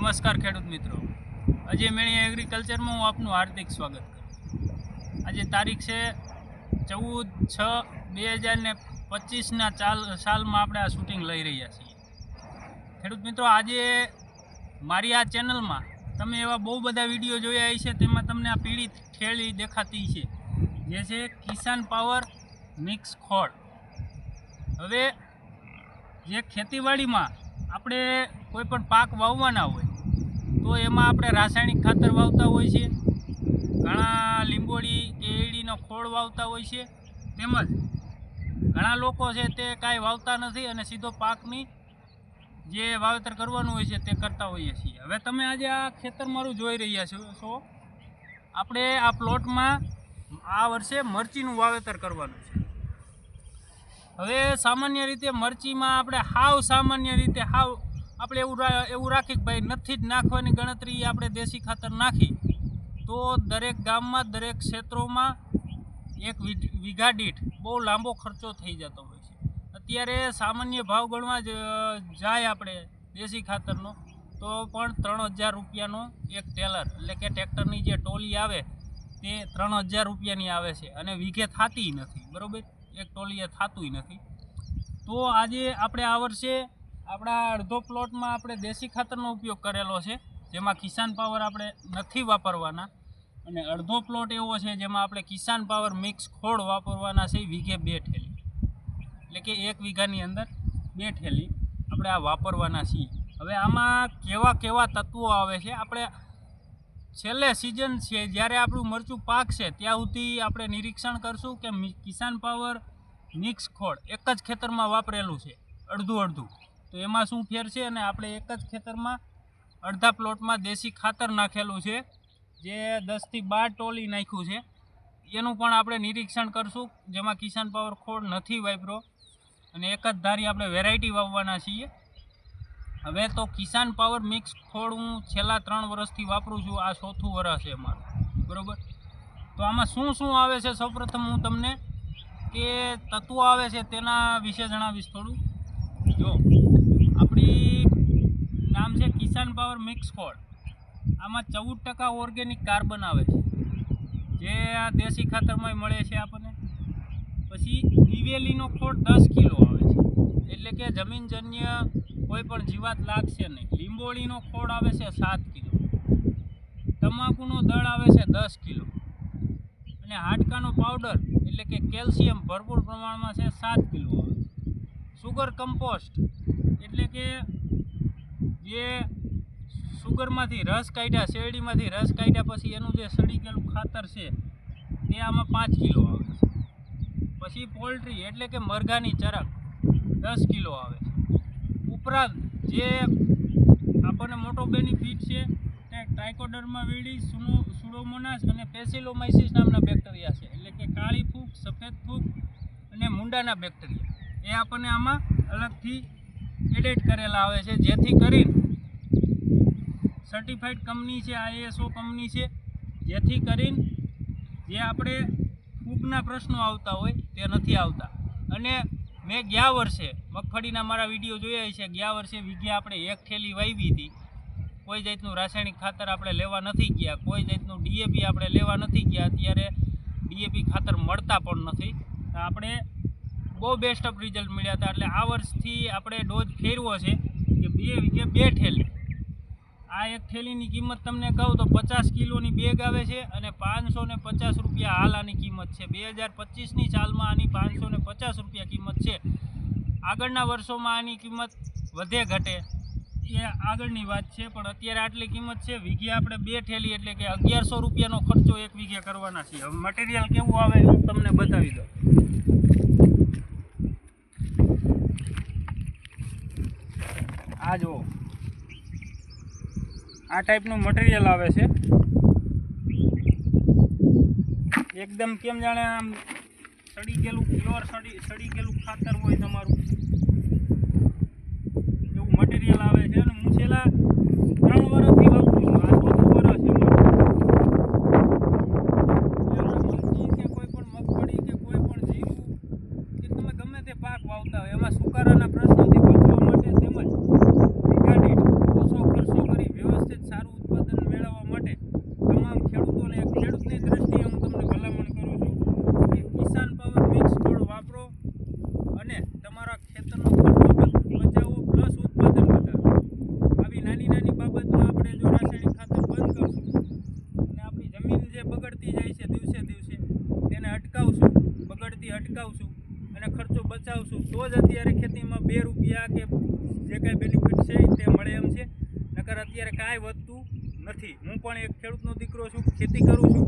નમસ્કાર ખેડૂત મિત્રો. અજય મેળિયા એગ્રીકલ્ચરમાં હું આપનું હાર્દિક સ્વાગત કરું આજે તારીખ છે ચૌદ છ બે હજાર ને પચીસના ચાલ, સાલમાં આપણે આ શૂટિંગ લઈ રહ્યા છીએ. ખેડૂત મિત્રો, આજે મારી આ ચેનલમાં તમે એવા બહુ બધા વીડિયો જોયા છે તેમાં તમને આ પીળી ઠેળી દેખાતી છે, જે છે કિસાન પાવર મિક્સ ખોળ. હવે જે ખેતીવાડીમાં આપણે કોઈ પણ પાક વાવવાના હોય તો એમાં આપણે રાસાયણિક ખાતર વાવતા હોય છે. ઘણા લીંબોળી કેળીનો ખોળ વાવતા હોય છે. તેમજ ઘણા લોકો છે તે કાંઈ વાવતા નથી અને સીધો પાકની જે વાવેતર કરવાનું હોય છે તે કરતા હોઈએ છીએ. હવે તમે આજે આ ખેતર મારું જોઈ રહ્યા છો? આપણે આ પ્લોટમાં આ વર્ષે મરચીનું વાવેતર કરવાનું છે. હવે સામાન્ય રીતે મરચીમાં આપણે હાવ સામાન્ય રીતે હાવ આપણે એવું એવું રાખી કે ભાઈ નથી જ નાખવાની ગણતરી આપણે દેશી ખાતર નાખી, તો દરેક ગામમાં, દરેક ક્ષેત્રોમાં એક વીઘા દીઠ બહુ લાંબો ખર્ચો થઈ જતો હોય છે. અત્યારે સામાન્ય ભાવ ગણવા જાય આપણે દેશી ખાતરનો, તો પણ ત્રણ હજાર રૂપિયાનો એક ટેલર, એટલે કે ટ્રેક્ટરની જે ટોલી આવે, તે ત્રણ હજાર રૂપિયાની આવે છે, અને વીઘે થતી નથી, બરાબર? એક ટોલીએ થતું નથી. તો આજે આપણે આ વર્ષે આપણા અડધો પ્લોટમાં આપણે દેશી ખાતરનો ઉપયોગ કરેલો છે, જેમાં કિસાન પાવર આપણે નથી વાપરવાના. અને અડધો પ્લોટ એવો છે, જેમાં આપણે કિસાન પાવર મિક્સ ખોળ વાપરવાના છે વીઘે બે ઠેલી. એટલે કે એક વીઘાની અંદર બે ઠેલી આપણે આ વાપરવાના છીએ. હવે આમાં કેવા કેવા તત્વો આવે છે, આપણે છેલ્લે સિઝન છે, જ્યારે આપણું મરચું પાકશે ત્યાં સુધી આપણે નિરીક્ષણ કરશું કે કિસાન પાવર મિક્સ ખોળ એક જ ખેતરમાં વાપરેલું છે, અડધું અડધું. તો એમાં શું ફેર છે અને આપણે એક જ ખેતરમાં અડધા પ્લોટમાં દેશી ખાતર નાખેલું છે, જે દસથી બાર ટોલી નાખ્યું છે. એનું પણ આપણે નિરીક્ષણ કરશું, જેમાં કિસાન પાવર ખોળ નથી વાપરો. અને એક જ ધારી આપણે વેરાયટી વાવવાના છીએ. હવે તો કિસાન પાવર મિક્સ ખોળ હું છેલ્લા ત્રણ વર્ષથી વાપરું છું, આ ચોથું વર્ષ છે મારું બરોબર? તો આમાં શું શું આવે છે? સૌપ્રથમ હું તમને કે તત્વો આવે છે તેના વિશે જણાવીશ થોડું. જો. આપણી નામ છે કિસાન પાવર મિક્સ ખોળ. આમાં ચૌદ ટકા ઓર્ગેનિક કાર્બન આવે છે. જે આ દેશી ખાતરમાં મળે છે આપણને. પછી દિવેલીનો ખોળ દસ કિલો આવે છે. એટલે કે જમીનજન્ય કોઈ પણ જીવાત લાગશે નહીં. લીંબોળીનો ખોળ આવે છે સાત કિલો. તમાકુનો દળ આવે છે દસ કિલો. અને હાડકાનો પાવડર એટલે કે કેલ્શિયમ ભરપૂર પ્રમાણમાં છે સાત કિલો આવે છે. સુગર કમ્પોસ્ટ એટલે કે જે સુગરમાંથી રસ કાઢ્યા, શેરડીમાંથી રસ કાઢ્યા પછી એનું જે સડી ગયેલું ખાતર છે તે આમાં પાંચ કિલો આવે છે. પછી પોલ્ટ્રી એટલે કે મરઘાની ચરક, દસ કિલો આવે છે. ઉપરાંત જે આપણને મોટો બેનિફિટ છે, તે ટ્રાઇકોડર્મા વીડી સુનો સુડોમોનાસ અને પેસિલોમાઇસિસ નામના બેક્ટેરિયા છે. એટલે કે કાળી ફૂગ, સફેદ ફૂગ અને મુંડાના બેક્ટેરિયા એ આપણને આમાં અલગથી એડિટ કરેલા આવે છે. જેથી કરીને સર્ટિફાઈડ કંપની છે, આઈએસઓ કંપની છે. જેથી કરીને જે આપણે ફૂગના પ્રશ્નો આવતા હોય તે નથી આવતા. અને મેં ગયા વર્ષે મગફળીના મારા વીડિયો જોયા છે ગયા વર્ષે વીઘે આપણે એક થેલી વાવી હતી. કોઈ જાતનું રાસાયણિક ખાતર આપણે લેવા નથી ગયા. કોઈ જાતનું ડીએપી આપણે લેવા નથી ગયા. અત્યારે ડીએપી ખાતર મળતા પણ નથી. આપણે બહુ બેસ્ટ ઓફ રિઝલ્ટ મળ્યા હતા. એટલે આ વર્ષથી આપણે ડોઝ ફેરવો છે કે બે વીઘે બે ઠેલી આ એક થેલીની કિંમત તમને કહું તો પચાસ કિલોની બેગ આવે છે અને પાંચસો ને પચાસ રૂપિયા હાલ આની કિંમત છે. બે હજાર પચીસની સાલમાં આની પાંચસો ને પચાસ રૂપિયા કિંમત છે. આગળના વર્ષોમાં આની કિંમત વધે ઘટે એ આગળની વાત છે, પણ અત્યારે આટલી કિંમત છે. વીઘે આપણે બે ઠેલી એટલે કે અગિયારસો રૂપિયાનો ખર્ચો એક વીઘે કરવાના છીએ. હવે મટીરિયલ કેવું આવે હું તમને બતાવી દઉં. આ જુઓ. આ ટાઈપનું મટીરિયલ આવે છે. એકદમ કેમ જાણે આમ સડી ગયેલું પ્યોર સડી સડી ગયેલું ખાતર હોય તમારું. એવું મટીરિયલ આવે છે અને હું છેલ્લા ત્રણ વર્ષથી વાપરું છું આ ચોથું વર્ષ છે મારું. એટલે મરચી કે કોઈ પણ મગફળી કે કોઈ પણ જીરું કે તમે ગમે તે પાક વાવતા હોય એમાં સુકારાના પ્રશ્નોથી બચવા માટે તેમજ વીઘા દીઠ ઓછો ખર્ચો કરી વ્યવસ્થિત તો જ અત્યારે ખેતીમાં બે રૂપિયા કે જે કાંઈ બેનિફિટ છે તે મળે એમ છે. નકર અત્યારે કાંઈ વધતું નથી. હું પણ એક ખેડૂતનો દીકરો છું, ખેતી કરું છું.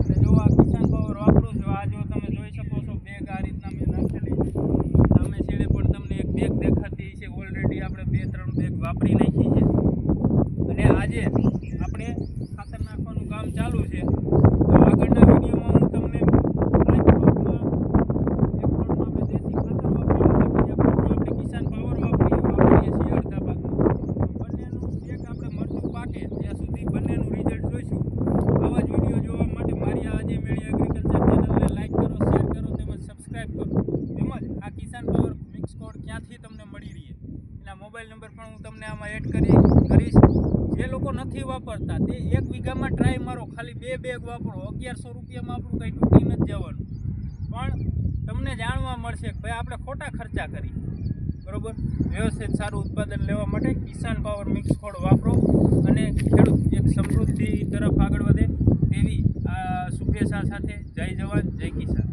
અને જો આ કિસાન પાવર વાપરું છું, આ જો તમે જોઈ શકો છો, બેગ આ રીતના મેં નાખેલી. સામે છેડે પણ તમને એક બેગ દેખાતી છે ઓલરેડી આપણે બે ત્રણ બેગ વાપરી નાખી છે. અને આજે આપણે ખાતર નાખવાનું કામ ચાલુ છે તો આગળના વિડીયોમાં હું તમને એક પ્લોટમાં એક પ્લોટમાં આપણે દેશી ખાતર વાપરેલું છે બીજા પ્લોટમાં આપણે કિસાન પાવર વાપરીએ વાપરીએ છીએ અડધા ભાગમાં તો બંનેનું એક આપણે મરચું પાકે ત્યાં સુધી બંનેનું રિઝલ્ટ જોઈશું આવા જ વીડિયો જોવા માટે મારી આ આજે મેળી એગ્રીકલ્ચર ચેનલને લાઈક કરો શેર કરો તેમજ સબસ્ક્રાઈબ કરો તેમજ આ કિસાન પાવર મિક્સ કોડ ક્યાંથી તમને મળી રહે એના મોબાઈલ નંબર પણ હું તમને આમાં એડ કરી કરીશ. જે લોકો નથી વાપરતા, તે એક વીઘામાં ટ્રાય મારો. ખાલી બે બેગ વાપરો. અગિયારસો રૂપિયામાં આપણું કંઈ તૂટી નથી જવાનું. પણ તમને જાણવા મળશે કે ભાઈ આપણે ખોટા ખર્ચા કરી બરોબર? વ્યવસ્થિત સારું ઉત્પાદન લેવા માટે કિસાન પાવર મિક્સ ખોળ વાપરો અને ખેડૂત એક સમૃદ્ધિ તરફ આગળ વધે. તેવી આ શુભેચ્છા સાથે જય જવાન, જય કિસાન.